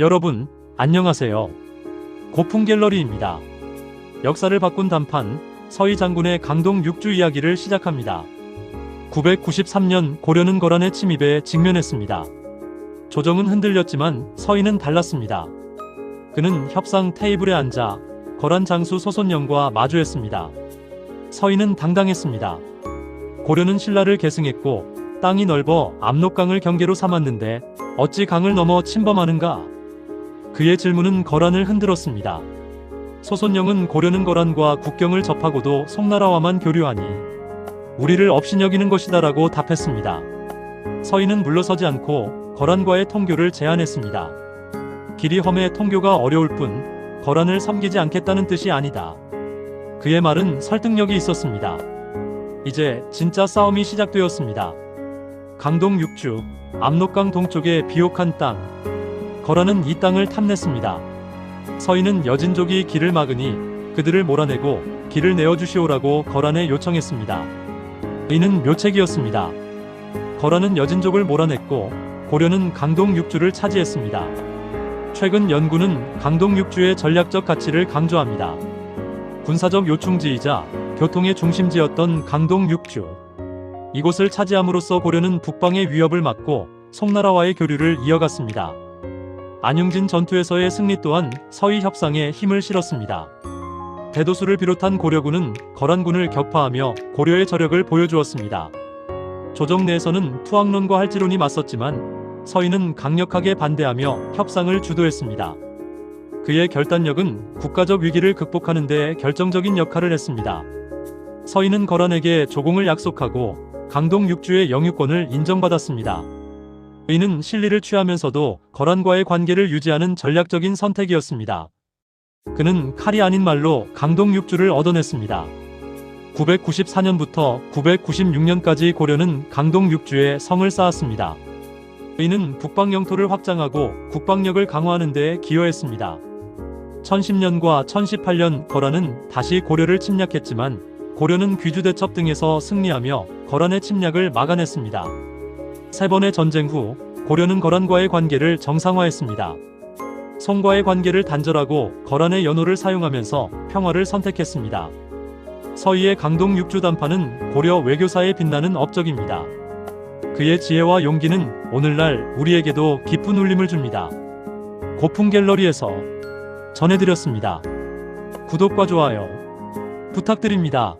여러분, 안녕하세요. 고풍 갤러리입니다. 역사를 바꾼 단판, 서희 장군의 강동 육주 이야기를 시작합니다. 993년 고려는 거란의 침입에 직면했습니다. 조정은 흔들렸지만 서희는 달랐습니다. 그는 협상 테이블에 앉아 거란 장수 소손영과 마주했습니다. 서희는 당당했습니다. 고려는 신라를 계승했고 땅이 넓어 압록강을 경계로 삼았는데 어찌 강을 넘어 침범하는가? 그의 질문은 거란을 흔들었습니다. 소손영은 고려는 거란과 국경을 접하고도 송나라와만 교류하니 우리를 업신여기는 것이다라고 답했습니다. 서희는 물러서지 않고 거란과의 통교를 제안했습니다. 길이 험해 통교가 어려울 뿐 거란을 섬기지 않겠다는 뜻이 아니다. 그의 말은 설득력이 있었습니다. 이제 진짜 싸움이 시작되었습니다. 강동 육주, 압록강 동쪽의 비옥한 땅. 거란은 이 땅을 탐냈습니다. 서인은 여진족이 길을 막으니 그들을 몰아내고 길을 내어주시오라고 거란에 요청했습니다. 이는 묘책이었습니다. 거란은 여진족을 몰아냈고 고려는 강동 육주를 차지했습니다. 최근 연구는 강동 육주의 전략적 가치를 강조합니다. 군사적 요충지이자 교통의 중심지였던 강동 육주. 이곳을 차지함으로써 고려는 북방의 위협을 막고 송나라와의 교류를 이어갔습니다. 안용진 전투에서의 승리 또한 서희 협상에 힘을 실었습니다. 대도수를 비롯한 고려군은 거란군을 격파하며 고려의 저력을 보여주었습니다. 조정 내에서는 투항론과 할지론이 맞섰지만 서희는 강력하게 반대하며 협상을 주도했습니다. 그의 결단력은 국가적 위기를 극복하는 데 결정적인 역할을 했습니다. 서희는 거란에게 조공을 약속하고 강동 육주의 영유권을 인정받았습니다. 이는 실리를 취하면서도 거란과의 관계를 유지하는 전략적인 선택이었습니다. 그는 칼이 아닌 말로 강동 육주를 얻어냈습니다. 994년부터 996년까지 고려는 강동 육주에 성을 쌓았습니다. 이는 북방 영토를 확장하고 국방력을 강화하는 데 기여했습니다. 1010년과 1018년 거란은 다시 고려를 침략했지만 고려는 귀주 대첩 등에서 승리하며 거란의 침략을 막아냈습니다. 세 번의 전쟁 후 고려는 거란과의 관계를 정상화했습니다. 송과의 관계를 단절하고 거란의 연호를 사용하면서 평화를 선택했습니다. 서희의 강동 육주 단파는 고려 외교사에 빛나는 업적입니다. 그의 지혜와 용기는 오늘날 우리에게도 깊은 울림을 줍니다. 고풍 갤러리에서 전해드렸습니다. 구독과 좋아요 부탁드립니다.